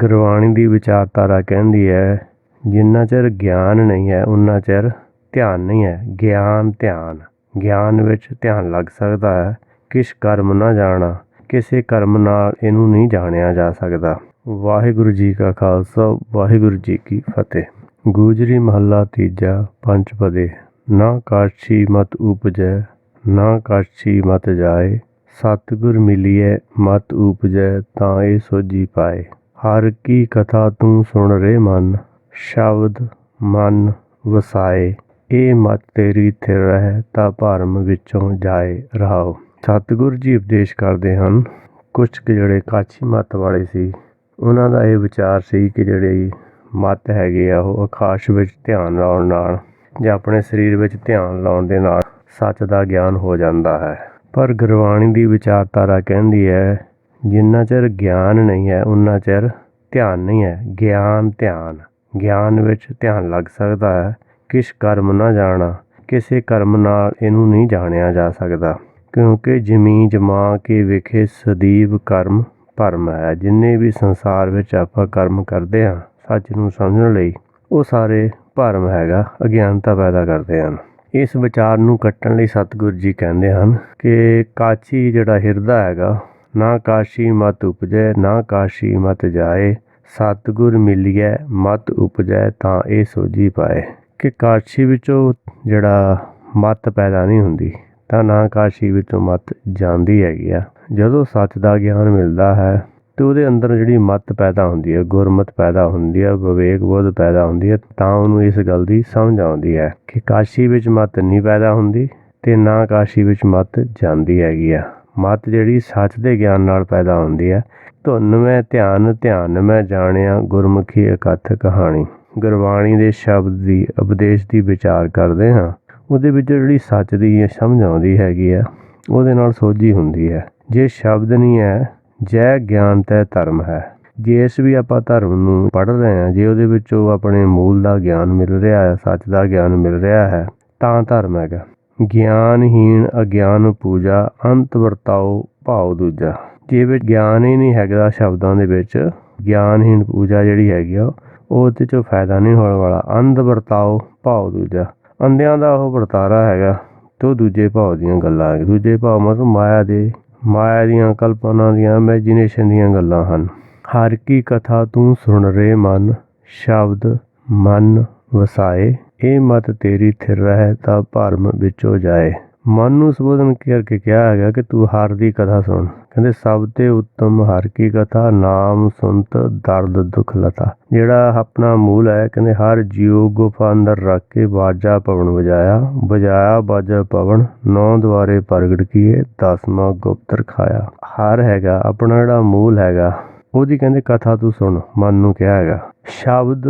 ਗੁਰਬਾਣੀ ਦੀ ਵਿਚਾਰਧਾਰਾ ਕਹਿੰਦੀ ਹੈ, ਜਿੰਨਾ ਚਿਰ ਗਿਆਨ ਨਹੀਂ ਹੈ, ਉਨਾ ਚਿਰ ਧਿਆਨ ਨਹੀਂ ਹੈ। ਗਿਆਨ ਧਿਆਨ। ਗਿਆਨ ਵਿੱਚ ਧਿਆਨ ਲੱਗ ਸਕਦਾ ਹੈ। ਕਿਸ ਕਰਮ ਨਾ ਜਾਣਾ, ਕਿਸੇ ਕਰਮ ਨਾਲ ਇਹਨੂੰ ਨਹੀਂ ਜਾਣਿਆ ਜਾ ਸਕਦਾ। ਵਾਹਿਗੁਰੂ ਜੀ ਕਾ ਖਾਲਸਾ, ਵਾਹਿਗੁਰੂ ਜੀ ਕੀ ਫਤਿਹ। ਗੂਜਰੀ ਮਹੱਲਾ ਤੀਜਾ ਪੰਚਪਦੇ ਨਾ ਕਾਛੀ ਮਤ ਉਪਜੈ, ਨਾ ਕਾਛੀ ਮਤ ਜਾਏ। ਸਤਿਗੁਰ ਮਿਲੀਏ ਮਤ ਉਪਜੈ, ਤਾਂ ਇਹ ਸੋਜੀ ਪਾਏ। ਹਰ ਕੀ ਕਥਾ ਤੂੰ ਸੁਣ ਰੇ ਮਨ, ਸ਼ਬਦ ਮਨ ਵਸਾਏ। ਇਹ ਮਤ ਤੇਰੀ ਥਿਰ ਰਹਿ ਤਾਂ ਭਰਮ ਵਿੱਚੋਂ ਜਾਏ ਰਹਾਓ ਸਤਿਗੁਰ ਜੀ ਉਪਦੇਸ਼ ਕਰਦੇ ਹਨ ਕੁਝ ਕੁ ਜਿਹੜੇ ਕਾਛੀ ਮਤ ਵਾਲੇ ਸੀ, ਉਹਨਾਂ ਦਾ ਇਹ ਵਿਚਾਰ ਸੀ ਕਿ ਜਿਹੜੇ ਮਤ ਹੈਗੇ ਆ, ਉਹ ਆਕਾਸ਼ ਵਿੱਚ ਧਿਆਨ ਲਾਉਣ ਨਾਲ ਜਾਂ ਆਪਣੇ ਸਰੀਰ ਵਿੱਚ ਧਿਆਨ ਲਾਉਣ ਦੇ ਨਾਲ ਸੱਚ ਦਾ ਗਿਆਨ ਹੋ ਜਾਂਦਾ ਹੈ। ਪਰ ਗੁਰਬਾਣੀ ਦੀ ਵਿਚਾਰਧਾਰਾ ਕਹਿੰਦੀ ਹੈ ਜਿੰਨਾ ਚਿਰ ਗਿਆਨ ਨਹੀਂ ਹੈ, ਉਨਾ ਚਿਰ ਧਿਆਨ ਨਹੀਂ ਹੈ। ਗਿਆਨ ਧਿਆਨ। ਗਿਆਨ ਵਿੱਚ ਧਿਆਨ ਲੱਗ ਸਕਦਾ ਹੈ। ਕਿਸ ਕਰਮ ਨਾ ਜਾਣਾ, ਕਿਸੇ ਕਰਮ ਨਾਲ ਇਹਨੂੰ ਨਹੀਂ ਜਾਣਿਆ ਜਾ ਸਕਦਾ। ਕਿਉਂਕਿ ਜ਼ਮੀ ਜਮਾ ਕੇ ਵਿਖੇ ਸਦੀਵ ਕਰਮ ਭਰਮ ਹੈ। ਜਿੰਨੇ ਵੀ ਸੰਸਾਰ ਵਿੱਚ ਆਪਾਂ ਕਰਮ ਕਰਦੇ ਹਾਂ, ਸੱਚ ਨੂੰ ਸਮਝਣ ਲਈ, ਉਹ ਸਾਰੇ ਭਰਮ ਹੈਗਾ, ਅਗਿਆਨਤਾ ਪੈਦਾ ਕਰਦੇ ਹਨ। ਇਸ ਵਿਚਾਰ ਨੂੰ ਕੱਟਣ ਲਈ ਸਤਿਗੁਰੂ ਜੀ ਕਹਿੰਦੇ ਹਨ ਕਿ ਕਾਚੀ ਜਿਹੜਾ ਹਿਰਦਾ ਹੈਗਾ ਨਾ ਕਾਸ਼ੀ ਮਤ ਉਪਜੈ, ਨਾ ਕਾਸ਼ੀ ਮਤ ਜਾਏ। ਸਤਿਗੁਰ ਮਿਲੀਐ, ਮਤ ਉਪਜੈ ਤਾਂ ਇਹ ਸੋਜੀ ਪਾਏ। ਕਿ ਕਾਸ਼ੀ ਵਿੱਚੋਂ ਜਿਹੜਾ ਮਤ ਪੈਦਾ ਨਹੀਂ ਹੁੰਦੀ, ਤਾਂ ਨਾ ਕਾਸ਼ੀ ਵਿੱਚੋਂ ਮਤ ਜਾਂਦੀ ਹੈਗੀ ਆ। ਜਦੋਂ ਸੱਚ ਦਾ ਗਿਆਨ ਮਿਲਦਾ ਹੈ, ਤੇ ਉਹਦੇ ਅੰਦਰ ਜਿਹੜੀ ਮਤ ਪੈਦਾ ਹੁੰਦੀ ਹੈ, ਗੁਰਮਤ ਪੈਦਾ ਹੁੰਦੀ ਹੈ, ਵਿਵੇਕ ਬੋਧ ਪੈਦਾ ਹੁੰਦੀ ਹੈ, ਤਾਂ ਉਹਨੂੰ ਇਸ ਗੱਲ ਦੀ ਸਮਝ ਆਉਂਦੀ ਹੈ ਕਿ ਕਾਸ਼ੀ ਵਿੱਚ ਮਤ ਨਹੀਂ ਪੈਦਾ ਹੁੰਦੀ, ਤੇ ਨਾ ਕਾਸ਼ੀ ਵਿੱਚ ਮਤ ਜਾਂਦੀ ਹੈਗੀ ਆ। ਮਤ ਜਿਹੜੀ ਸੱਚ ਦੇ ਗਿਆਨ ਨਾਲ ਪੈਦਾ ਹੁੰਦੀ ਹੈ। ਧੁਨ ਮੈਂ ਧਿਆਨ ਧਿਆਨ ਮੈਂ ਜਾਣਿਆ, ਗੁਰਮੁਖੀ ਇਕੱਠ ਕਹਾਣੀ। ਗੁਰਬਾਣੀ ਦੇ ਸ਼ਬਦ ਦੀ ਉਪਦੇਸ਼ ਦੀ ਵਿਚਾਰ ਕਰਦੇ ਹਾਂ। ਉਹਦੇ ਵਿੱਚ ਜਿਹੜੀ ਸੱਚ ਦੀ ਸਮਝ ਆਉਂਦੀ ਹੈਗੀ ਆ ਉਹਦੇ ਨਾਲ ਸੋਝੀ ਹੁੰਦੀ ਹੈ। ਜੇ ਸ਼ਬਦ ਨਹੀਂ ਹੈ, ਜੈ ਗਿਆਨ ਤੈ ਧਰਮ ਹੈ। ਜੇ ਵੀ ਆਪਾਂ ਧਰਮ ਨੂੰ ਪੜ੍ਹ ਰਹੇ ਹਾਂ, ਜੇ ਉਹਦੇ ਵਿੱਚੋਂ ਆਪਣੇ ਮੂਲ ਦਾ ਗਿਆਨ ਮਿਲ ਰਿਹਾ ਹੈ, ਸੱਚ ਦਾ ਗਿਆਨ ਮਿਲ ਰਿਹਾ ਹੈ, ਤਾਂ ਧਰਮ ਹੈਗਾ। ਗਿਆਨਹੀਣ ਅਗਿਆਨ ਪੂਜਾ, ਅੰਤ ਵਰਤਾਓ ਭਾਉ ਦੂਜਾ। ਜੇ ਵਿੱਚ ਗਿਆਨ ਹੀ ਨਹੀਂ ਹੈਗਾ ਸ਼ਬਦਾਂ ਦੇ ਵਿੱਚ, ਗਿਆਨਹੀਣ ਪੂਜਾ ਜਿਹੜੀ ਹੈਗੀ ਆ, ਉਹ ਤੇ ਚੋਂ ਫਾਇਦਾ ਨਹੀਂ ਹੋਣ ਵਾਲਾ। ਅੰਧ ਵਰਤਾਓ ਭਾਉ ਦੂਜਾ। ਅੰਧਿਆਂ ਦਾ ਉਹ ਵਰਤਾਰਾ ਹੈਗਾ, ਤੇ ਉਹ ਦੂਜੇ ਭਾਵ ਦੀਆਂ ਗੱਲਾਂ ਹੈ ਦੂਜੇ ਭਾਵ ਮਤਲਬ ਮਾਇਆ ਦੇ, ਮਾਇਆ ਦੀਆਂ ਕਲਪਨਾ ਦੀਆਂ ਇਮੇਜਿਨੇਸ਼ਨ ਦੀਆਂ ਗੱਲਾਂ ਹਨ। ਹਰ ਕੀ ਕਥਾ ਤੂੰ ਸੁਣ ਰੇ ਮਨ, ਸ਼ਬਦ ਮਨ ਵਸਾਏ। ਇਹ ਮਤ ਤੇਰੀ ਥਿਰ ਰਹਿ ਤਾਂ ਭਰਮ ਵਿੱਚੋਂ ਜਾਏ। ਮਨ ਨੂੰ ਸੰਬੋਧਨ ਕਰਕੇ ਕਿਹਾ ਹੈਗਾ ਕਿ ਤੂੰ ਹਰ ਦੀ ਕਥਾ ਸੁਣ। ਕਹਿੰਦੇ, ਸਭ ਤੇ ਉੱਤਮ ਹਰ ਕੀ ਕਥਾ, ਨਾਮ ਸੁਨਤ ਦਰਦ, ਦੁਖ, ਲਤਾ। ਜਿਹੜਾ ਆਪਣਾ ਮੂਲ ਹੈ, ਕਹਿੰਦੇ, ਹਰ ਜੀਉ ਗੁਫਾ ਅੰਦਰ ਰੱਖ ਕੇ ਬਾਜਾ ਪਵਨ ਵਜਾਇਆ। ਵਜਾਇਆ ਬਾਜਾ ਪਵਨ ਨੌ ਦੁਆਰੇ ਪ੍ਰਗਟ ਕੀਏ ਦਸਵਾਂ ਗੁਪਤ ਰਖਾਇਆ ਹਰ ਹੈਗਾ, ਆਪਣਾ ਜਿਹੜਾ ਮੂਲ ਹੈਗਾ, ਉਹਦੀ ਕਹਿੰਦੇ ਕਥਾ ਤੂੰ ਸੁਣ, ਮਨ ਨੂੰ ਕਿਹਾ ਹੈਗਾ। ਸ਼ਬਦ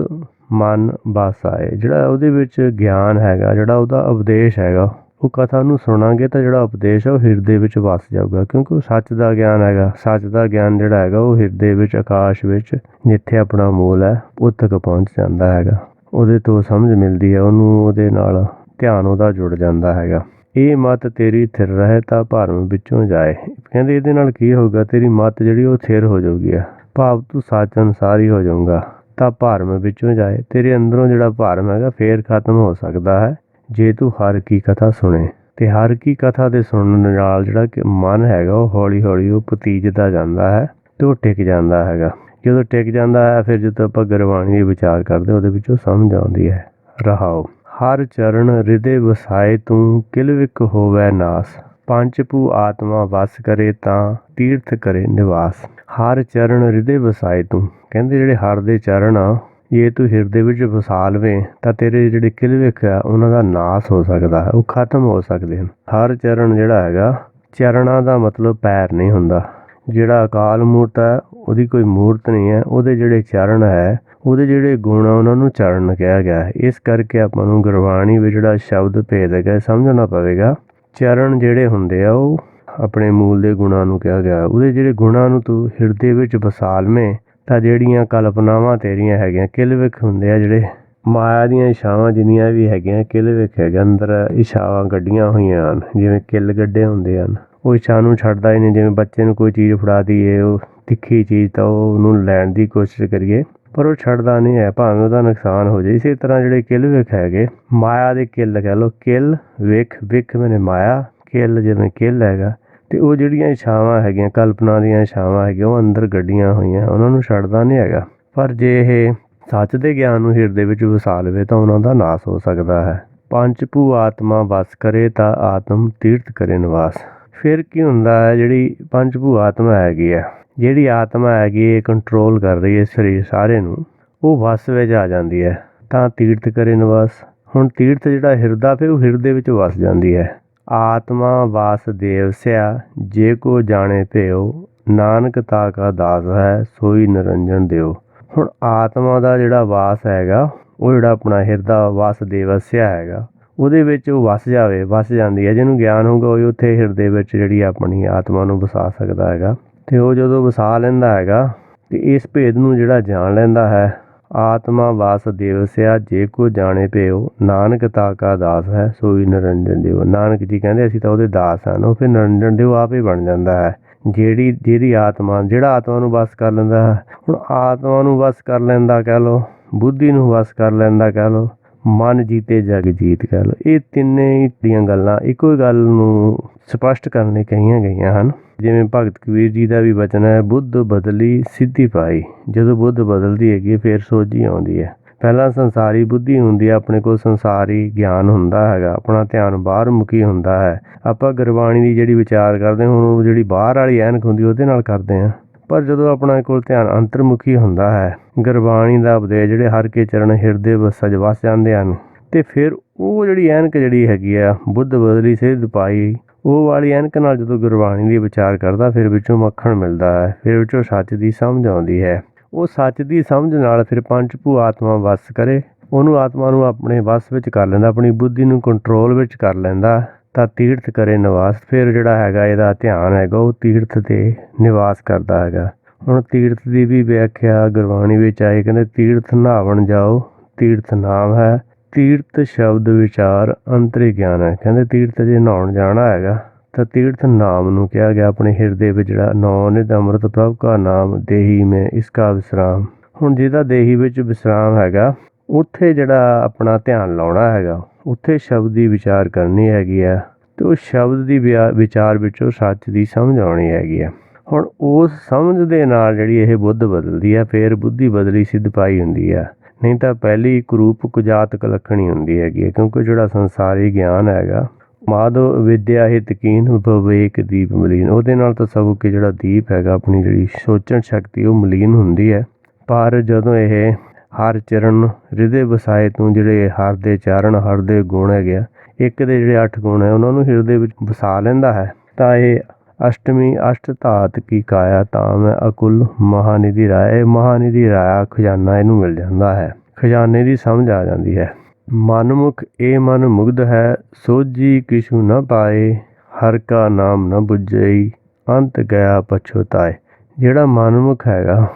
ਮਨ ਬਸ ਆਏ। ਜਿਹੜਾ ਉਹਦੇ ਵਿੱਚ ਗਿਆਨ ਹੈਗਾ, ਜਿਹੜਾ ਉਹਦਾ ਉਪਦੇਸ਼ ਹੈਗਾ, ਉਹ ਕਥਾ ਨੂੰ ਸੁਣਾਂਗੇ ਤਾਂ ਜਿਹੜਾ ਉਪਦੇਸ਼ ਹੈ ਉਹ ਹਿਰਦੇ ਵਿੱਚ ਵਸ ਜਾਊਗਾ। ਕਿਉਂਕਿ ਉਹ ਸੱਚ ਦਾ ਗਿਆਨ ਹੈਗਾ। ਸੱਚ ਦਾ ਗਿਆਨ ਜਿਹੜਾ ਹੈਗਾ, ਉਹ ਹਿਰਦੇ ਵਿੱਚ, ਆਕਾਸ਼ ਵਿੱਚ, ਜਿੱਥੇ ਆਪਣਾ ਮੂਲ ਹੈ ਉੱਥੇ ਤੱਕ ਪਹੁੰਚ ਜਾਂਦਾ ਹੈਗਾ। ਉਹਦੇ ਤੋਂ ਸਮਝ ਮਿਲਦੀ ਹੈ, ਉਹਨੂੰ ਉਹਦੇ ਨਾਲ ਧਿਆਨ ਉਹਦਾ ਜੁੜ ਜਾਂਦਾ ਹੈਗਾ। ਇਹ ਮਤ ਤੇਰੀ ਥਿਰ ਰਹੇ ਤਾਂ ਭਰਮ ਵਿੱਚੋਂ ਜਾਏ। ਕਹਿੰਦੇ ਇਹਦੇ ਨਾਲ ਕੀ ਹੋਊਗਾ? ਤੇਰੀ ਮਤ ਜਿਹੜੀ ਉਹ ਥਿਰ ਹੋ ਜਾਊਗੀ ਭਾਵ ਤੂੰ ਸੱਚ ਅਨਸਾਰ ਹੀ ਹੋ ਜਾਊਗਾ। ਤਾਂ ਭਰਮ ਵਿੱਚੋਂ ਜਾਏ, ਤੇਰੇ ਅੰਦਰੋਂ ਜਿਹੜਾ ਭਰਮ ਹੈਗਾ ਫੇਰ ਖਤਮ ਹੋ ਸਕਦਾ ਹੈ, ਜੇ ਤੂੰ ਹਰ ਕੀ ਕਥਾ ਸੁਣੇ। ਤੇ ਹਰ ਕੀ ਕਥਾ ਦੇ ਸੁਣਨ ਨਾਲ ਜਿਹੜਾ ਕਿ ਮਨ ਹੈਗਾ ਉਹ ਹੌਲੀ ਹੌਲੀ ਉਹ ਪਤੀਜਦਾ ਜਾਂਦਾ ਹੈ ਤੇ ਉਹ ਟਿਕ ਜਾਂਦਾ ਹੈਗਾ। ਜਦੋਂ ਟਿਕ ਜਾਂਦਾ ਹੈ, ਫਿਰ ਜਦੋਂ ਆਪਾਂ ਗੁਰਬਾਣੀ ਦੇ ਵਿਚਾਰ ਕਰਦੇ ਉਹਦੇ ਵਿੱਚੋਂ ਸਮਝ ਆਉਂਦੀ ਹੈ। ਰਹਾਓ। ਹਰ ਚਰਨ ਹਿਰਦੇ ਵਸਾਏ ਤੂੰ, ਕਿਲਵਿਕ ਹੋਵੇ ਨਾਸ। ਪੰਜ ਭੂ ਆਤਮਾ ਵਸ ਕਰੇ ਤਾਂ ਤੀਰਥ ਕਰੇ ਨਿਵਾਸ। ਹਰ ਚਰਨ ਹਿਰਦੇ ਵਸਾਏ ਤੂੰ। ਕਹਿੰਦੇ ਜਿਹੜੇ ਹਰ ਦੇ ਚਰਨ ਆ, ਜੇ ਤੂੰ ਹਿਰਦੇ ਵਿੱਚ ਵਸਾ ਲਵੇਂ ਤਾਂ ਤੇਰੇ ਜਿਹੜੇ ਕਿਲਵਿਕ ਆ, ਉਹਨਾਂ ਦਾ ਨਾਸ ਹੋ ਸਕਦਾ ਹੈ, ਉਹ ਖਤਮ ਹੋ ਸਕਦੇ ਹਨ। ਹਰ ਚਰਨ ਜਿਹੜਾ ਹੈਗਾ, ਚਰਨਾਂ ਦਾ ਮਤਲਬ ਪੈਰ ਨਹੀਂ ਹੁੰਦਾ। ਜਿਹੜਾ ਅਕਾਲ ਮੂਰਤ ਹੈ, ਉਹਦੀ ਕੋਈ ਮੂਰਤ ਨਹੀਂ ਹੈ। ਉਹਦੇ ਜਿਹੜੇ ਚਰਨ ਹੈ, ਉਹਦੇ ਜਿਹੜੇ ਗੁਣ ਆ, ਉਹਨਾਂ ਨੂੰ ਚਰਨ ਕਿਹਾ ਗਿਆ ਹੈ। ਇਸ ਕਰਕੇ ਆਪਾਂ ਨੂੰ ਗੁਰਬਾਣੀ ਵਿੱਚ ਜਿਹੜਾ ਸ਼ਬਦ ਭੇਦ ਹੈਗਾ ਸਮਝਣਾ ਪਵੇਗਾ। ਚਰਨ ਜਿਹੜੇ ਹੁੰਦੇ ਆ, ਉਹ ਆਪਣੇ ਮੂਲ ਦੇ ਗੁਣਾਂ ਨੂੰ ਕਿਹਾ ਗਿਆ। ਉਹਦੇ ਜਿਹੜੇ ਗੁਣਾਂ ਨੂੰ ਤੂੰ ਹਿਰਦੇ ਵਿੱਚ ਵਸਾ ਲਵੇਂ ਤਾਂ ਜਿਹੜੀਆਂ ਕਲਪਨਾਵਾਂ ਤੇਰੀਆਂ ਹੈਗੀਆਂ ਕਿਲਵਿਕ ਹੁੰਦੇ ਆ ਜਿਹੜੇ ਮਾਇਆ ਦੀਆਂ ਇਛਾਵਾਂ ਜਿੰਨੀਆਂ ਵੀ ਹੈਗੀਆਂ ਕਿਲਵਿਕ ਹੈਗਾ। ਅੰਦਰ ਇਛਾਵਾਂ ਗੱਡੀਆਂ ਹੋਈਆਂ ਹਨ, ਜਿਵੇਂ ਕਿੱਲ ਗੱਡੇ ਹੁੰਦੇ ਹਨ। ਉਹ ਇਛਾ ਨੂੰ ਛੱਡਦਾ ਹੀ ਨਹੀਂ, ਜਿਵੇਂ ਬੱਚੇ ਨੂੰ ਕੋਈ ਚੀਜ਼ ਫੜਾ ਦਈਏ, ਉਹ ਤਿੱਖੀ ਚੀਜ਼ ਤਾਂ ਉਹ ਉਹਨੂੰ ਲੈਣ ਦੀ ਕੋਸ਼ਿਸ਼ ਕਰੀਏ। ਪਰ ਉਹ ਛੱਡਦਾ ਨਹੀਂ ਹੈ, ਭਾਵੇਂ ਉਹਦਾ ਨੁਕਸਾਨ ਹੋ ਜਾਏ। ਇਸੇ ਤਰ੍ਹਾਂ ਜਿਹੜੇ ਕਿਲ ਵੇਖ ਹੈਗੇ, ਮਾਇਆ ਦੇ ਕਿਲ ਕਹਿ ਲੋ ਕਿਲ ਵੇਖ, ਵਿਖ ਮੈਨੇ ਮਾਇਆ, ਕਿਲ ਜਿਵੇਂ ਕਿਲ ਹੈਗਾ। ਤੇ ਉਹ ਜਿਹੜੀਆਂ ਇਛਾਵਾਂ ਹੈਗੀਆਂ, ਕਲਪਨਾ ਦੀਆਂ ਇਛਾਵਾਂ ਹੈਗੀਆਂ, ਉਹ ਅੰਦਰ ਗੱਡੀਆਂ ਹੋਈਆਂ, ਉਹਨਾਂ ਨੂੰ ਛੱਡਦਾ ਨਹੀਂ ਹੈਗਾ। ਪਰ ਜੇ ਇਹ ਸੱਚ ਦੇ ਗਿਆਨ ਨੂੰ ਹਿਰਦੇ ਵਿੱਚ ਵਸਾ ਲਵੇ, ਤਾਂ ਉਹਨਾਂ ਦਾ ਨਾਸ ਹੋ ਸਕਦਾ ਹੈ। ਪੰਜ ਭੂ ਆਤਮਾ ਵਸ ਕਰੇ, ਤਾਂ ਆਤਮ ਤੀਰਥ ਕਰੇ ਨਿਵਾਸ। ਫਿਰ ਕੀ ਹੁੰਦਾ ਹੈ, ਜਿਹੜੀ ਪੰਜ ਭੂ ਆਤਮਾ ਹੈਗੀ ਹੈ? ਜਿਹੜੀ ਆਤਮਾ ਹੈਗੀ ਇਹ ਕੰਟਰੋਲ ਕਰ ਰਹੀ ਹੈ ਸਰੀਰ ਸਾਰੇ ਨੂੰ, ਉਹ ਵਸ ਵਿੱਚ ਆ ਜਾਂਦੀ ਹੈ। ਤਾਂ ਤੀਰਥ ਕਰੇ ਨਿਵਾਸ, ਹੁਣ ਤੀਰਥ ਜਿਹੜਾ ਹਿਰਦਾ ਪੇ ਉਹ ਹਿਰਦੇ ਵਿੱਚ ਵਸ ਜਾਂਦੀ ਹੈ। ਆਤਮਾ ਵਾਸ ਦੇਵ ਸਿਆ, ਜੇ ਕੋ ਜਾਣੇ ਭਿਓ ਨਾਨਕ ਤਾ ਕਾ ਦਾਸ ਹੈ, ਸੋਈ ਨਿਰੰਜਨ ਦਿਓ। ਹੁਣ ਆਤਮਾ ਦਾ ਜਿਹੜਾ ਵਾਸ ਹੈਗਾ, ਉਹ ਜਿਹੜਾ ਆਪਣਾ ਹਿਰਦਾ ਵਾਸ ਦੇਵਸਿਆ ਹੈਗਾ, ਉਹਦੇ ਵਿੱਚ ਉਹ ਵਸ ਜਾਵੇ, ਵਸ ਜਾਂਦੀ ਹੈ। ਜਿਹਨੂੰ ਗਿਆਨ ਹੋਊਗਾ, ਉਹ ਉੱਥੇ ਹਿਰਦੇ ਵਿੱਚ ਜਿਹੜੀ ਆਪਣੀ ਆਤਮਾ ਨੂੰ ਵਸਾ ਸਕਦਾ ਹੈਗਾ। ਤੇ ਉਹ ਜਦੋਂ ਵਸਾ ਲੈਂਦਾ ਹੈਗਾ, ਤੇ ਇਸ ਭੇਦ ਨੂੰ ਜਿਹੜਾ ਜਾਣ ਲੈਂਦਾ ਹੈ, ਆਤਮਾ ਵਾਸ ਦੇਵਸਿਆ ਜੇ ਕੋ ਜਾਣੇ ਪਿਓ ਨਾਨਕ ਤਾ ਕਾ ਦਾਸ ਹੈ ਸੋਈ ਨਿਰੰਜਨ ਦਿਓ ਨਾਨਕ ਜੀ ਕਹਿੰਦੇ ਅਸੀਂ ਤਾਂ ਉਹਦੇ ਦਾਸ ਹਨ ਉਹ ਫਿਰ ਨਿਰੰਜਨ ਦੇਵ ਆਪ ਹੀ ਬਣ ਜਾਂਦਾ ਹੈ। ਜਿਹੜੀ, ਜਿਹਦੀ ਆਤਮਾ, ਜਿਹੜਾ ਆਤਮਾ ਨੂੰ ਵਸ ਕਰ ਲੈਂਦਾ ਹੈ, ਹੁਣ ਆਤਮਾ ਨੂੰ ਵਸ ਕਰ ਲੈਂਦਾ ਕਹਿ ਲੋ ਬੁੱਧੀ ਨੂੰ ਵਸ ਕਰ ਲੈਂਦਾ ਕਹਿ ਲੋ ਮਨ ਜੀਤੇ ਜਗ ਜੀਤ ਕਹਿ ਲੋ ਇਹ ਤਿੰਨੇ ਹੀ ਦੀਆਂ ਗੱਲਾਂ, ਇੱਕੋ ਹੀ ਗੱਲ ਨੂੰ ਸਪਸ਼ਟ ਕਰਨ ਲਈ ਕਹੀਆਂ ਗਈਆਂ ਹਨ। ਜਿਵੇਂ ਭਗਤ ਕਬੀਰ ਜੀ ਦਾ ਵੀ ਬਚਨ ਹੈ, ਬੁੱਧ ਬਦਲੀ ਸਿੱਧੀ ਪਾਈ। ਜਦੋਂ ਬੁੱਧ ਬਦਲਦੀ ਹੈਗੀ, ਫਿਰ ਸੋਝੀ ਆਉਂਦੀ ਹੈ। ਪਹਿਲਾਂ ਸੰਸਾਰੀ ਬੁੱਧੀ ਹੁੰਦੀ ਹੈ, ਆਪਣੇ ਕੋਲ ਸੰਸਾਰੀ ਗਿਆਨ ਹੁੰਦਾ ਹੈਗਾ, ਆਪਣਾ ਧਿਆਨ ਬਾਹਰ ਮੁਖੀ ਹੁੰਦਾ ਹੈ। ਆਪਾਂ ਗੁਰਬਾਣੀ ਦੀ ਜਿਹੜੀ ਵਿਚਾਰ ਕਰਦੇ ਹੁਣ ਉਹ ਜਿਹੜੀ ਬਾਹਰ ਵਾਲੀ ਐਨਕ ਹੁੰਦੀ, ਉਹਦੇ ਨਾਲ ਕਰਦੇ ਹਾਂ। ਪਰ ਜਦੋਂ ਆਪਣਾ ਕੋਲ ਧਿਆਨ ਅੰਤਰਮੁਖੀ ਹੁੰਦਾ ਹੈ, ਗੁਰਬਾਣੀ ਦਾ ਉਪਦੇਸ਼ ਜਿਹੜੇ ਹਰ ਕੇ ਚਰਨ ਹਿਰਦੇ ਵਸਜ ਵਸ ਜਾਂਦੇ ਹਨ। ਤੇ ਫਿਰ ਉਹ ਜਿਹੜੀ ਐਨਕ ਜਿਹੜੀ ਹੈਗੀ ਆ, ਬੁੱਧ ਬਦਲੀ ਸਿੱਧ ਪਾਈ ਉਹ ਵਾਲੀ ਐਨਕ ਨਾਲ ਜਦੋਂ ਗੁਰਬਾਣੀ ਦੀ ਵਿਚਾਰ ਕਰਦਾ, ਫਿਰ ਵਿੱਚੋਂ ਮੱਖਣ ਮਿਲਦਾ ਹੈ, ਫਿਰ ਵਿੱਚੋਂ ਸੱਚ ਦੀ ਸਮਝ ਆਉਂਦੀ ਹੈ। ਉਹ ਸੱਚ ਦੀ ਸਮਝ ਨਾਲ ਫਿਰ ਪੰਜ ਭੂ ਆਤਮਾ ਵਸ ਕਰੇ, ਉਹਨੂੰ ਆਤਮਾ ਨੂੰ ਆਪਣੇ ਵਸ ਵਿੱਚ ਕਰ ਲੈਂਦਾ, ਆਪਣੀ ਬੁੱਧੀ ਨੂੰ ਕੰਟਰੋਲ ਵਿੱਚ ਕਰ ਲੈਂਦਾ, ਤਾਂ ਤੀਰਥ ਕਰੇ ਨਿਵਾਸ, ਫਿਰ ਜਿਹੜਾ ਹੈਗਾ ਇਹਦਾ ਧਿਆਨ ਹੈਗਾ, ਉਹ ਤੀਰਥ ਤੇ ਨਿਵਾਸ ਕਰਦਾ ਹੈਗਾ। ਹੁਣ ਤੀਰਥ ਦੀ ਵੀ ਵਿਆਖਿਆ ਗੁਰਬਾਣੀ ਵਿੱਚ ਆਏ ਕਹਿੰਦੇ ਤੀਰਥ ਨਹਾਵਣ ਜਾਓ, ਤੀਰਥ ਨਾਮ ਹੈ ਤੀਰਥ ਸ਼ਬਦ ਵਿਚਾਰ ਅੰਤਰੀ ਗਿਆਨ ਹੈ। ਕਹਿੰਦੇ ਤੀਰਥ ਜੇ ਨਹਾਉਣ ਜਾਣਾ ਹੈਗਾ, ਤਾਂ ਤੀਰਥ ਨਾਮ ਨੂੰ ਕਿਹਾ ਗਿਆ ਆਪਣੇ ਹਿਰਦੇ ਵਿੱਚ ਜਿਹੜਾ ਨੌ ਨਿਧ ਅੰਮ੍ਰਿਤ ਪ੍ਰਭ ਕਾ ਨਾਮ ਦੇਹੀ ਮੈਂ ਇਸ ਕਾ ਵਿਸਰਾਮ। ਹੁਣ ਜਿਹਦਾ ਦੇਹੀ ਵਿੱਚ ਵਿਸਰਾਮ ਹੈਗਾ, ਉੱਥੇ ਜਿਹੜਾ ਆਪਣਾ ਧਿਆਨ ਲਾਉਣਾ ਹੈਗਾ, ਉੱਥੇ ਸ਼ਬਦ ਦੀ ਵਿਚਾਰ ਕਰਨੀ ਹੈਗੀ ਆ ਤੇ ਉਹ ਸ਼ਬਦ ਦੀ ਵਿਆ- ਵਿਚਾਰ ਵਿੱਚੋਂ ਸੱਚ ਦੀ ਸਮਝ ਆਉਣੀ ਹੈਗੀ ਆ ਹੁਣ ਉਸ ਸਮਝ ਦੇ ਨਾਲ ਜਿਹੜੀ ਇਹ ਬੁੱਧ ਬਦਲਦੀ ਆ ਫੇਰ ਬੁੱਧੀ ਬਦਲੀ ਸਿੱਧ ਪਾਈ ਹੁੰਦੀ ਆ ਨਹੀਂ ਤਾਂ ਪਹਿਲੀ ਕਰੂਪ ਕੁਜਾਤ ਕਲਖਣੀ ਹੁੰਦੀ ਹੈਗੀ ਹੈ, ਕਿਉਂਕਿ ਜਿਹੜਾ ਸੰਸਾਰੀ ਗਿਆਨ ਹੈਗਾ, ਮਾਧੋ ਵਿਦਿਆ ਹਿਤਕੀਨ ਵਿਵੇਕ ਦੀਪ ਮਲੀਨ। ਉਹਦੇ ਨਾਲ ਤਾਂ ਸਭ ਕਿ ਜਿਹੜਾ ਦੀਪ ਹੈਗਾ, ਆਪਣੀ ਜਿਹੜੀ ਸੋਚਣ ਸ਼ਕਤੀ, ਉਹ ਮਲੀਨ ਹੁੰਦੀ ਹੈ। ਪਰ ਜਦੋਂ ਇਹ ਹਰ ਚਰਨ ਹਿਰਦੇ ਵਸਾਏ ਤੋਂ ਜਿਹੜੇ ਹਰ ਦੇ ਚਰਨ, ਹਰ ਦੇ ਗੁਣ ਹੈਗੇ ਆ, ਇੱਕ ਦੇ ਜਿਹੜੇ ਅੱਠ ਗੁਣ ਹੈ, ਉਹਨਾਂ ਨੂੰ ਹਿਰਦੇ ਵਿੱਚ ਵਸਾ ਲੈਂਦਾ ਹੈ, ਤਾਂ ਇਹ ਅਸ਼ਟਮੀ ਅਸ਼ਟ ਧਾਤ ਕੀ ਕਾਇਆ ਤਾਂ ਮੈਂ ਅਕੁਲ ਮਹਾਨਿਧੀ ਰਾਏ। ਮਹਾਨਿਧੀ ਰਾਇਆ ਖਜ਼ਾਨਾ ਇਹਨੂੰ ਮਿਲ ਜਾਂਦਾ ਹੈ। ਖਜ਼ਾਨੇ ਦੀ ਸਮਝ ਆ ਜਾਂਦੀ ਹੈ। ਮਨਮੁਖ ਇਹ ਮਨ ਮੁਗਧ ਹੈ ਸੋਜੀ ਕਿਛੂ ਨਾ ਪਾਏ, ਹਰ ਕਾ ਨਾਮ ਨਾ ਬੁੱਝਈ, ਅੰਤ ਗਿਆ ਪਛੋਤਾਏ ਜਿਹੜਾ ਮਨਮੁਖ ਹੈਗਾ,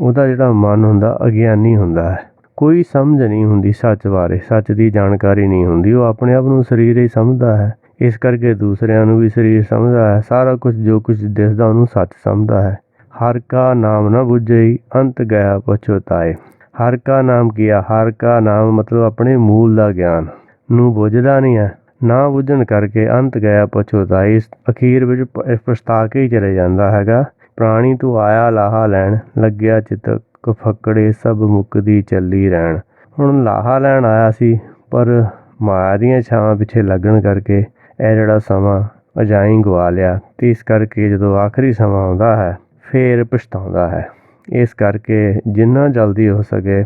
ਉਹਦਾ ਜਿਹੜਾ ਮਨ ਹੁੰਦਾ, ਅਗਿਆਨੀ ਹੁੰਦਾ ਹੈ। ਕੋਈ ਸਮਝ ਨਹੀਂ ਹੁੰਦੀ ਸੱਚ ਬਾਰੇ, ਸੱਚ ਦੀ ਜਾਣਕਾਰੀ ਨਹੀਂ ਹੁੰਦੀ, ਉਹ ਆਪਣੇ ਆਪ ਨੂੰ ਸਰੀਰ ਹੀ ਸਮਝਦਾ ਹੈ। ਇਸ ਕਰਕੇ ਦੂਸਰਿਆਂ ਨੂੰ ਵੀ ਸਰੀਰ ਸਮਝਦਾ ਹੈ। ਸਾਰਾ ਕੁਝ ਜੋ ਕੁਝ ਦਿਸਦਾ ਉਹਨੂੰ ਸੱਚ ਸਮਝਦਾ ਹੈ। ਹਰ ਕਾ ਨਾਮ ਨਾ ਬੁੱਝਈ ਅੰਤ ਗਿਆ ਪਛੋਤਾਏ ਹਰ ਕਾ ਨਾਮ ਕੀਆ, ਹਰ ਕਾ ਨਾਮ ਮਤਲਬ ਆਪਣੇ ਮੂਲ ਦਾ ਗਿਆਨ ਨੂੰ ਬੁੱਝਦਾ ਨਹੀਂ ਹੈ। ਨਾ ਬੁੱਝਣ ਕਰਕੇ ਅੰਤ ਗਿਆ ਪਛੋਤਾਏ ਇਸ ਅਖੀਰ ਵਿੱਚ ਪਛਤਾ ਕੇ ਹੀ ਚਲੇ ਜਾਂਦਾ ਹੈਗਾ। ਪ੍ਰਾਣੀ ਤੂੰ ਆਇਆ ਲਾਹਾ ਲੈਣ, ਲੱਗਿਆ ਚਿਤਕ ਫੱਕੜੇ ਸਭ ਮੁੱਕਦੀ ਚੱਲੀ ਰਹਿਣ। ਹੁਣ ਲਾਹਾ ਲੈਣ ਆਇਆ ਸੀ, ਪਰ ਮਾਇਆ ਦੀਆਂ ਛਾਵਾਂ ਪਿੱਛੇ ਲੱਗਣ ਕਰਕੇ ਇਹ ਜਿਹੜਾ ਸਮਾਂ ਅਜਾਈ ਗਵਾ ਲਿਆ, ਤੇ ਇਸ ਕਰਕੇ ਜਦੋਂ ਆਖਰੀ ਸਮਾਂ ਆਉਂਦਾ ਹੈ, ਫੇਰ ਪਛਤਾਉਂਦਾ ਹੈ। ਇਸ ਕਰਕੇ ਜਿੰਨਾ ਜਲਦੀ ਹੋ ਸਕੇ,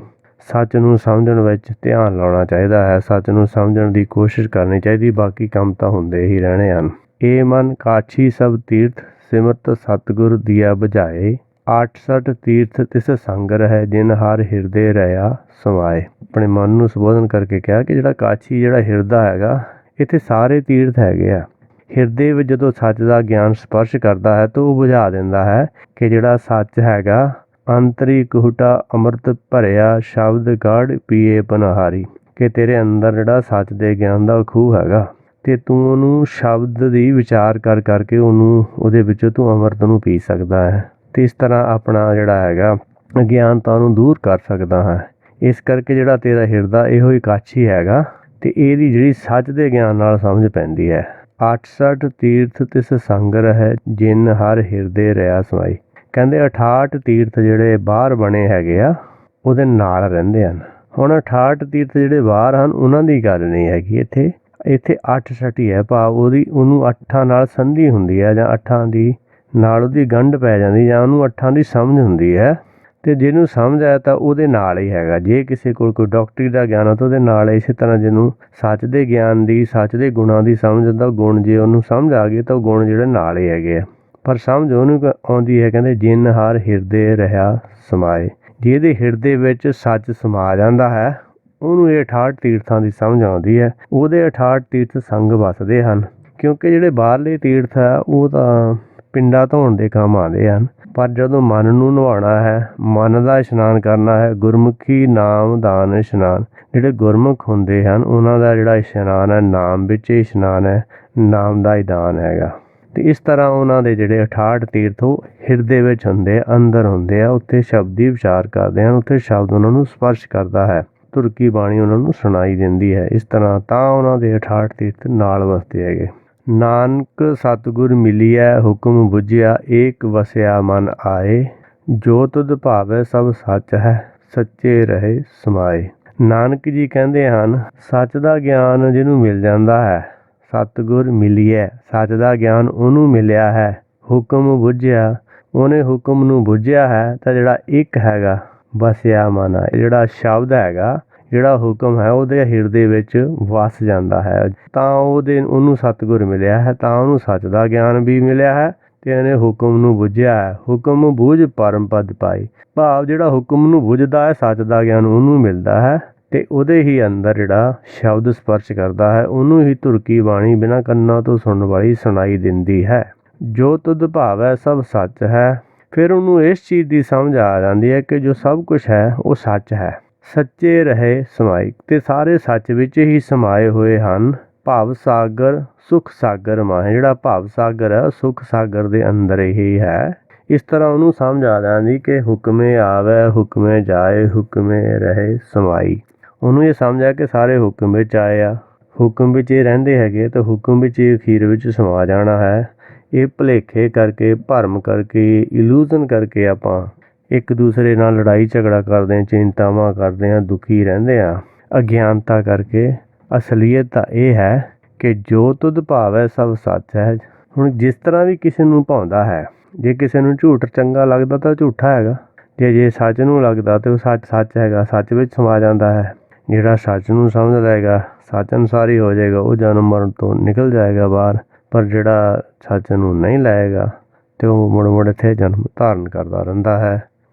ਸੱਚ ਨੂੰ ਸਮਝਣ ਵਿੱਚ ਧਿਆਨ ਲਾਉਣਾ ਚਾਹੀਦਾ ਹੈ। ਸੱਚ ਨੂੰ ਸਮਝਣ ਦੀ ਕੋਸ਼ਿਸ਼ ਕਰਨੀ ਚਾਹੀਦੀ, ਬਾਕੀ ਕੰਮ ਤਾਂ ਹੁੰਦੇ ਹੀ ਰਹਿਣੇ ਹਨ। ਇਹ ਮਨ ਕਾਛੀ ਸਭ ਤੀਰਥ ਸਿਮਰਤ ਸਤਿਗੁਰ ਦੀਆ ਬੁਝਾਏ। 68 ਤੀਰਥ ਤਿਸ ਸੰਗ ਰਹਿ ਜਿਨ ਹਰ ਹਿਰਦੇ ਰਹਾ ਸਮਾਏ। ਆਪਣੇ ਮਨ ਨੂੰ ਸੰਬੋਧਨ ਕਰਕੇ ਕਿਹਾ ਕਿ ਜਿਹੜਾ ਕਾਛੀ ਜਿਹੜਾ ਹਿਰਦਾ ਹੈਗਾ ਇੱਥੇ ਸਾਰੇ ਤੀਰਥ ਹੈਗੇ ਆ। ਹਿਰਦੇ ਵਿੱਚ ਜਦੋਂ ਸੱਚ ਦਾ ਗਿਆਨ ਸਪਰਸ਼ ਕਰਦਾ ਹੈ ਤਾਂ ਉਹ ਬੁਝਾ ਦਿੰਦਾ ਹੈ ਕਿ ਜਿਹੜਾ ਸੱਚ ਹੈਗਾ, ਅੰਤਰੀ ਕੁਹਟਾ ਅੰਮ੍ਰਿਤ ਭਰਿਆ ਸ਼ਬਦ ਗੜ ਪੀਏ ਪਨਹਾਰੀ, ਕਿ ਤੇਰੇ ਅੰਦਰ ਜਿਹੜਾ ਸੱਚ ਦੇ ਗਿਆਨ ਦਾ ਖੂਹ ਹੈਗਾ, ਤੇ ਤੂੰ ਉਹਨੂੰ ਸ਼ਬਦ ਦੀ ਵਿਚਾਰ ਕਰ ਕਰਕੇ ਉਹਨੂੰ, ਉਹਦੇ ਵਿੱਚੋਂ ਤੂੰ ਅੰਮ੍ਰਿਤ ਨੂੰ ਪੀ ਸਕਦਾ ਹੈ। ਤੇ ਇਸ ਤਰ੍ਹਾਂ ਆਪਣਾ ਜਿਹੜਾ ਹੈਗਾ, ਅਗਿਆਨਤਾ ਨੂੰ ਦੂਰ ਕਰ ਸਕਦਾ ਹਾਂ। ਇਸ ਕਰਕੇ ਜਿਹੜਾ ਤੇਰਾ ਹਿਰਦਾ ਇਹੋ ਹੀ ਕੱਚ ਹੈਗਾ ਤੇ ਇਹਦੀ ਜਿਹੜੀ ਸੱਚ ਦੇ ਗਿਆਨ ਨਾਲ ਸਮਝ ਪੈਂਦੀ ਹੈ। 68 ਤੀਰਥ ਤਿਸ ਸੰਗ ਰਹਿ, ਜਿਨ ਹਰ ਹਿਰਦੇ ਰਿਆ ਸਮਾਈ। ਕਹਿੰਦੇ 68 ਤੀਰਥ ਜਿਹੜੇ ਬਾਹਰ ਬਣੇ ਹੈਗੇ ਆ, ਉਹਦੇ ਨਾਲ ਰਹਿੰਦੇ ਹਨ। ਹੁਣ 68 ਤੀਰਥ ਜਿਹੜੇ ਬਾਹਰ ਹਨ, ਉਹਨਾਂ ਦੀ ਗੱਲ ਨਹੀਂ ਹੈਗੀ ਇੱਥੇ। ਇੱਥੇ 8 ਹੀ ਹੈ, ਭਾਵ ਉਹਦੀ, ਉਹਨੂੰ ਅੱਠਾਂ ਨਾਲ ਸੰਧੀ ਹੁੰਦੀ ਹੈ ਜਾਂ ਅੱਠਾਂ ਦੀ ਨਾਲ ਉਹਦੀ ਗੰਢ ਪੈ ਜਾਂਦੀ ਜਾਂ ਉਹਨੂੰ ਅੱਠਾਂ ਦੀ ਸਮਝ ਹੁੰਦੀ ਹੈ। ਤੇ ਜਿਹਨੂੰ ਸਮਝ ਆਇਆ ਤਾਂ ਉਹਦੇ ਨਾਲ ਹੀ ਹੈਗਾ। ਜੇ ਕਿਸੇ ਕੋਲ ਕੋਈ ਡਾਕਟਰੀ ਦਾ ਗਿਆਨ ਆ ਤਾਂ ਉਹਦੇ ਨਾਲ ਇਸੇ ਤਰ੍ਹਾਂ ਜਿਹਨੂੰ ਸੱਚ ਦੇ ਗਿਆਨ ਦੀ, ਸੱਚ ਦੇ ਗੁਣਾਂ ਦੀ ਸਮਝ ਦਾ ਗੁਣ ਜੇ ਉਹਨੂੰ ਸਮਝ ਆ ਗਏ ਤਾਂ ਉਹ ਗੁਣ ਜਿਹੜੇ ਨਾਲ ਹੀ ਹੈਗੇ ਆ। ਪਰ ਸਮਝ ਉਹਨੂੰ ਕ- ਆਉਂਦੀ ਹੈ ਕਹਿੰਦੇ, ਜਿਨ ਹਰ ਹਿਰਦੇ ਰਹਾ ਸਮਾਏ। ਜਿਹਦੇ ਹਿਰਦੇ ਵਿੱਚ ਸੱਚ ਸਮਾ ਜਾਂਦਾ ਹੈ, ਉਹਨੂੰ ਇਹ 68 ਤੀਰਥਾਂ ਦੀ ਸਮਝ ਆਉਂਦੀ ਹੈ। ਉਹਦੇ 68 ਤੀਰਥ ਸੰਗ ਵਸਦੇ ਹਨ। ਕਿਉਂਕਿ ਜਿਹੜੇ ਬਾਹਰਲੇ ਤੀਰਥ ਆ, ਉਹ ਤਾਂ ਪਿੰਡਾਂ ਧੋਣ ਦੇ ਕੰਮ ਆਉਂਦੇ ਹਨ। ਪਰ ਜਦੋਂ ਮਨ ਨੂੰ ਨਵਾਉਣਾ ਹੈ, ਮਨ ਦਾ ਇਸ਼ਨਾਨ ਕਰਨਾ ਹੈ, ਗੁਰਮੁਖੀ ਨਾਮ ਦਾਨ ਇਸ਼ਨਾਨ, ਜਿਹੜੇ ਗੁਰਮੁਖ ਹੁੰਦੇ ਹਨ, ਉਹਨਾਂ ਦਾ ਜਿਹੜਾ ਇਸ਼ਨਾਨ ਹੈ, ਨਾਮ ਵਿੱਚ ਇਸ਼ਨਾਨ ਹੈ, ਨਾਮ ਦਾ ਹੀ ਦਾਨ ਹੈਗਾ। ਤੇ ਇਸ ਤਰ੍ਹਾਂ ਉਹਨਾਂ ਦੇ ਜਿਹੜੇ 68 ਤੀਰਥ, ਉਹ ਹਿਰਦੇ ਵਿੱਚ ਹੁੰਦੇ ਅੰਦਰ ਹੁੰਦੇ ਆ, ਉੱਥੇ ਸ਼ਬਦੀ ਵਿਚਾਰ ਕਰਦੇ ਹਨ, ਉੱਥੇ ਸ਼ਬਦ ਉਹਨਾਂ ਨੂੰ ਸਪਰਸ਼ ਕਰਦਾ ਹੈ ਤੁਰਕੀ ਬਾਣੀ ਉਹਨਾਂ ਨੂੰ ਸੁਣਾਈ ਦਿੰਦੀ ਹੈ। ਇਸ ਤਰ੍ਹਾਂ ਤਾਂ ਉਹਨਾਂ ਦੇ 68 ਤੀਰਥ ਨਾਲ ਵਸਦੇ ਹੈਗੇ। ਨਾਨਕ ਸਤਿਗੁਰ ਮਿਲੀਐ ਹੁਕਮ ਬੁਝਿਆ, ਏਕ ਵਸਿਆ ਮਨ ਆਏ। ਜੋ ਤੁਧ ਭਾਵੈ ਸਭ ਸੱਚ ਹੈ, ਸੱਚੇ ਰਹੇ ਸਮਾਏ। ਨਾਨਕ ਜੀ ਕਹਿੰਦੇ ਹਨ, ਸੱਚ ਦਾ ਗਿਆਨ ਜਿਹਨੂੰ ਮਿਲ ਜਾਂਦਾ ਹੈ, ਸਤਿਗੁਰ ਮਿਲੀਐ, ਸੱਚ ਦਾ ਗਿਆਨ ਉਹਨੂੰ ਮਿਲਿਆ ਹੈ, ਹੁਕਮ ਬੁਝਿਆ। ਉਹਨੇ ਹੁਕਮ ਨੂੰ ਬੁਝਿਆ ਹੈ ਤਾਂ ਜਿਹੜਾ ਇੱਕ ਹੈਗਾ, ਵਸਿਆ ਮਨ ਆ ਜਿਹੜਾ ਸ਼ਬਦ ਹੈਗਾ ਜਿਹੜਾ ਹੁਕਮ ਹੈ ਉਹਦੇ ਹਿਰਦੇ ਵਿੱਚ ਵਸ ਜਾਂਦਾ ਹੈ। ਤਾਂ ਉਹਦੇ ਉਹਨੂੰ ਸਤਿਗੁਰ ਮਿਲਿਆ ਹੈ, ਤਾਂ ਉਹਨੂੰ ਸੱਚ ਦਾ ਗਿਆਨ ਵੀ ਮਿਲਿਆ ਹੈ ਤੇ ਇਹਨੇ ਹੁਕਮ ਨੂੰ ਬੁੱਝਿਆ ਹੈ। ਹੁਕਮ ਬੁਝ ਪਰਮ ਪਦ ਪਾਈ ਭਾਵ ਜਿਹੜਾ ਹੁਕਮ ਨੂੰ ਬੁਝਦਾ ਹੈ, ਸੱਚ ਦਾ ਗਿਆਨ ਉਹਨੂੰ ਮਿਲਦਾ ਹੈ ਤੇ ਉਹਦੇ ਹੀ ਅੰਦਰ ਜਿਹੜਾ ਸ਼ਬਦ ਸਪਰਸ਼ ਕਰਦਾ ਹੈ, ਉਹਨੂੰ ਹੀ ਤੁਰਕੀ ਬਾਣੀ ਬਿਨਾਂ ਕੰਨਾਂ ਤੋਂ ਸੁਣਨ ਵਾਲੀ ਸੁਣਾਈ ਦਿੰਦੀ ਹੈ। ਜੋ ਤੁਧ ਹੈ ਸਭ ਸੱਚ ਹੈ, ਫਿਰ ਉਹਨੂੰ ਇਸ ਚੀਜ਼ ਦੀ ਸਮਝ ਆ ਜਾਂਦੀ ਹੈ ਕਿ ਜੋ ਸਭ ਕੁਝ ਹੈ, ਉਹ ਸੱਚ ਹੈ। ਸੱਚੇ ਰਹੇ ਸਮਾਈ ਤੇ ਸਾਰੇ ਸੱਚ ਵਿੱਚ ਹੀ ਸਮਾਏ ਹੋਏ ਹਨ। ਭਾਵ ਸਾਗਰ, ਸੁਖ ਸਾਗਰ ਮਾਹ। ਜਿਹੜਾ ਭਾਵ ਸਾਗਰ ਹੈ ਉਹ ਸੁਖ ਸਾਗਰ ਦੇ ਅੰਦਰ ਹੀ ਹੈ। ਇਸ ਤਰ੍ਹਾਂ ਉਹਨੂੰ ਸਮਝ ਆ ਜਾਂਦੀ ਕਿ ਹੁਕਮੇ ਆਵੇ, ਹੁਕਮੇ ਜਾਏ, ਹੁਕਮੇ ਰਹੇ ਸਮਾਈ। ਉਹਨੂੰ ਇਹ ਸਮਝਿਆ ਕਿ ਸਾਰੇ ਹੁਕਮ ਵਿੱਚ ਆਏ ਆ। ਹੁਕਮ ਵਿੱਚ ਇਹ ਰਹਿੰਦੇ ਹੈਗੇ ਤਾਂ ਹੁਕਮ ਵਿੱਚ ਇਹ ਅਖੀਰ ਵਿੱਚ ਸਮਾ ਜਾਣਾ ਹੈ। ਇਹ ਭੁਲੇਖੇ ਕਰਕੇ, ਭਰਮ ਕਰਕੇ ਇਲੂਜ਼ਨ ਕਰਕੇ ਆਪਾਂ ਇੱਕ ਦੂਸਰੇ ਨਾਲ ਲੜਾਈ ਝਗੜਾ ਕਰਦੇ ਹਾਂ, ਚਿੰਤਾਵਾਂ ਕਰਦੇ ਹਾਂ, ਦੁਖੀ ਰਹਿੰਦੇ ਹਾਂ। ਅਗਿਆਨਤਾ ਕਰਕੇ ਅਸਲੀਅਤ ਤਾਂ ਇਹ ਹੈ ਕਿ ਜੋ ਤੁਧ ਭਾਵੈ ਸਭ ਸੱਚ ਹੈ। ਹੁਣ ਜਿਸ ਤਰ੍ਹਾਂ ਵੀ ਕਿਸੇ ਨੂੰ ਭਾਉਂਦਾ ਹੈ, ਜੇ ਕਿਸੇ ਨੂੰ ਝੂਠ ਚੰਗਾ ਲੱਗਦਾ ਤਾਂ ਉਹ ਝੂਠਾ ਹੈਗਾ। ਜੇ ਜੇ ਸੱਚ ਨੂੰ ਲੱਗਦਾ ਤੇ ਉਹ ਸੱਚ ਸੱਚ ਹੈਗਾ, ਸੱਚ ਵਿੱਚ ਸਮਾ ਜਾਂਦਾ ਹੈ। ਜਿਹੜਾ ਸੱਚ ਨੂੰ ਸਮਝ ਲਏਗਾ ਸੱਚ ਅਨੁਸਾਰ ਹੀ ਹੋ ਜਾਏਗਾ, ਉਹ ਜਨਮ ਮਰਨ ਤੋਂ ਨਿਕਲ ਜਾਏਗਾ ਬਾਹਰ। ਪਰ ਜਿਹੜਾ ਸੱਚ ਨੂੰ ਨਹੀਂ ਲਾਏਗਾ, ਤੇ ਉਹ ਮੁੜ ਮੁੜ ਇੱਥੇ ਜਨਮ ਧਾਰਨ ਕਰਦਾ ਰਹਿੰਦਾ ਹੈ।